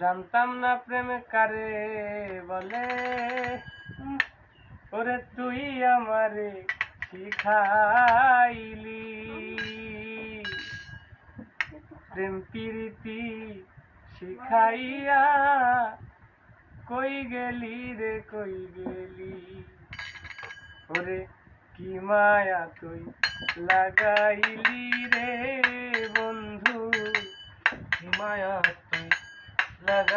জানতাম না প্রেম কারে বলে। ওরে তুই আমারে শিখাইলি প্রেম প্রীতি শিখাইয়া কই গেলি রে, কই গেলি? ওরে কি মায়া তুই লাগাইলি রে।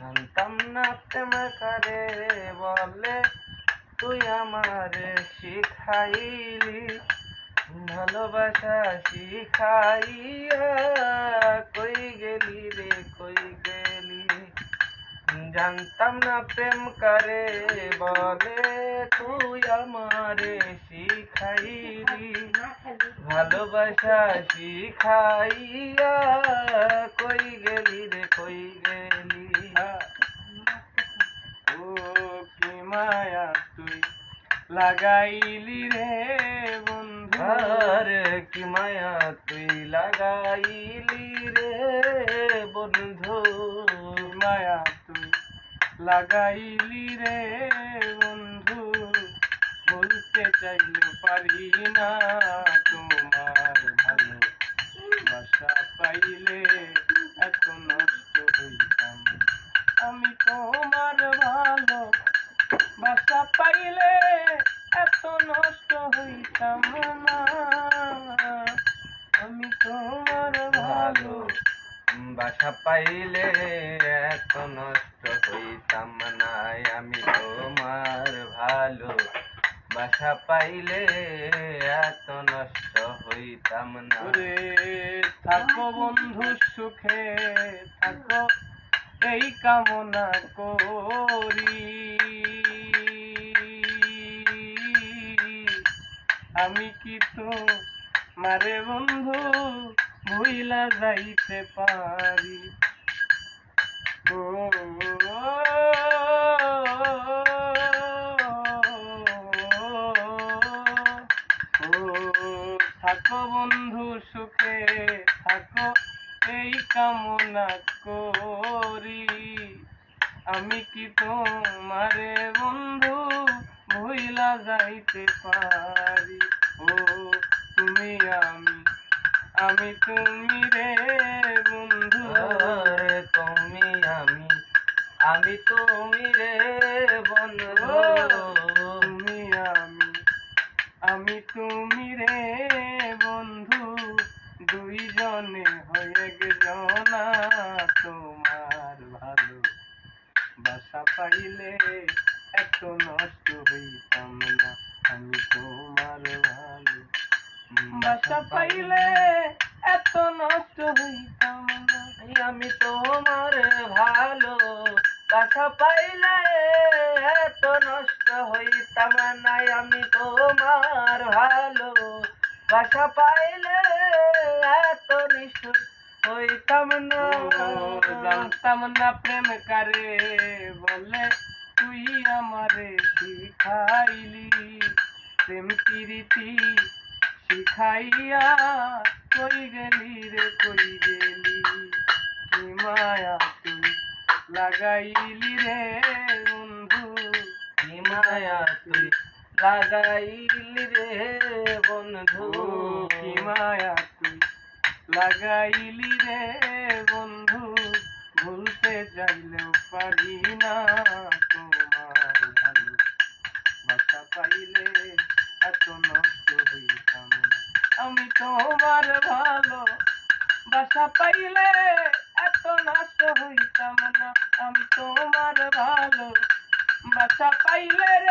জানতাম না প্রেম কারে বলে, তুই আমারে শিখাইলি, ভালোবাসা শিখাইয়া কই গেলি রে, কই গেলি? জানতাম না প্রেম কারে বলে, তুই আমারে শিখাইলি, ভালোবাসা শিখাইয়া কই গেলি রে কই গেলি ও কি মায়া তুই লাগাইলি রে বন্ধু। আরে কি মায়া তুই লাগাইলি রে বন্ধু। মায়া তুই লাগাইলি রে বন্ধু। বলতে চাইলে পারি না তোমার ভালো বাসা পাইলে এত নষ্ট হইতাম। আমি তোমার ভালো বাসা পাইলে না আমি তোমার ভালো বাসা পাইলে এত নষ্ট হইতাম নাই। আমি তোমার ভালো বাসা পাইলে এত নষ্ট হইতাম না। ওরে থাকো বন্ধু সুখে থাকো এই কামনা করি। আমি কি তো মারে বন্ধু ভুইলা যাইতে পারি? থাকো বন্ধু সুখে, থাকো এই কামনা করি। আমি কি তোমারে বন্ধু ভুইলা যাইতে পারি। ও তুমি আমি আমি তুমি রে বন্ধু। তুমি আমি আমি তুমি রে বন্ধু। তুমি আমি আমি তুমি রে বন্ধু। দুইজনে হয়ে গেজনা তোমার ভালো বাসা পাইলে এত নষ্ট হইতাম না আমি তোমার ভালো বাসা পাইলে এত নষ্ট হইতাম না। আমি তোমার ভালো। বাসা পাইলে এত নষ্ট হইতাম নাই আমি তোমার ভালো। বাসা পাইলে এত নিষ্ঠুর হইতাম না। জানতাম না প্রেম কারে বলে। তুই আমারে শিখাইলি, প্রেম প্রীতি শিখাইয়া কই গেলি রে, কই গেলি? মায়া তুই লাগাইলি রে বন্ধু মায়া তুই লাগাইলি রে বন্ধু মায়া তুই লাগাইলি রে বন্ধু, ভুলতে যাইলেও পারি না। আশা পাইলে এত নাশ হইতাম না। আমি তোমার ভালো। বাসা পাইলে রে